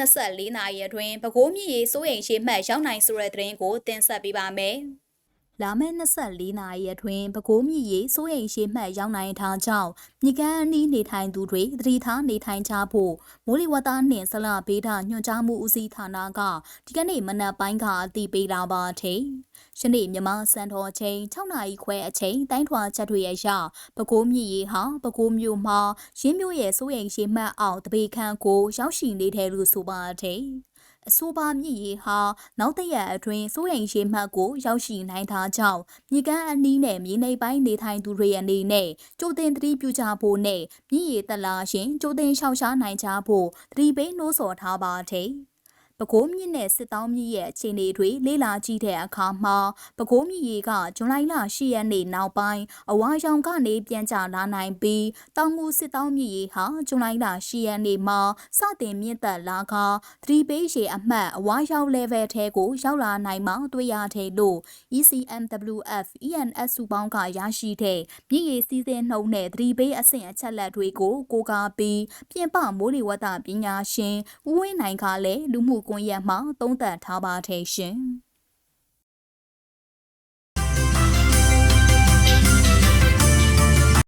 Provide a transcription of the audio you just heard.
24နာရီအတွင်းပဲခူးမြစ်ရေစိုးရိမ်ရှိမှတ်ရောက်နိုင်ဆိုတဲ့သတင်းကိုတင်ဆက်ပေးပါမယ်။ လာမယ့်24နာရီအတွင်းပဲခူးမြစ်ရေစိုးရိမ်ရှိမှတ်ရောက်နိုင်ထားကြောင်းမြေကမ်းအနီးနေထိုင်သူတွေသတိထားနေထိုင်ကြဖို့မိုးလေဝသနှင့်ဆလဘေးဒညွှန်ကြားမှုဦးစီးဌာနကဒီကနေ့မနက်ပိုင်းကအသိပေးတာပါထေ။ယနေ့မြန်မာစံတော်ချိန်6နာရီခွဲအချိန်တိုင်းထွာချက်တွေအရပဲခူးမြစ်ရေဟာပဲခူးမြို့မှာရင်းမြို့ရဲ့စိုးရိမ်ရှိမှတ်အောင်တပေခန့်ကိုရောက်ရှိနေတယ်လို့ဆိုပါထေ။ အဆိုပါမြစ်ရေဟာနောက်တရက်အတွင်းစိုးရိမ်ရှိမှတ်ကိုရောက်ရှိနိုင်တာကြောင့်မြေကမ်းအနီးနဲ့မြေနေပိုင်းနေထိုင်သူတွေအနေနဲ့ကြိုတင်သတိပြုကြဖို့နဲ့မြစ်ရေတက်လာရင်ကြိုတင်ရှောင်ရှားနိုင်ကြဖို့သတိပေးနှိုးဆော်ထားပါတဲ့။ ပဲခူးမြစ်နဲ့စစ်တောင်းမြစ်ရဲ့အခြေအနေတွေလေ့လာကြည့်တဲ့အခါမှာပဲခူးမြစ်ရေကဇွန်လ10ရက်နေ့နောက်ပိုင်းအဝါရောင်ကနေပြန်ကျလာနိုင်ပြီးတောင်ငူစစ်တောင်းမြစ်ရေဟာဇွန်လ10ရက်နေ့မှာစတင်မြင့်တက်လာကသတိပေးရေအမှတ်အဝါရောင် level ထဲကိုရောက်လာနိုင်မှတွေ့ရတဲ့လို့ ECMWF ENS စုပေါင်းကရရှိတဲ့မြစ်ရေစီးဆင်းနှုန်းနဲ့သတိပေးအဆင့်အချက်လက်တွေကိုကိုးကားပြီးပြင်ပမိုးလေဝသပညာရှင်ဦးဝင်းနိုင်ကလည်းလူမှုကွန်ရက်မှာသုံးသပ်ထားပါတဲ့ရှင်။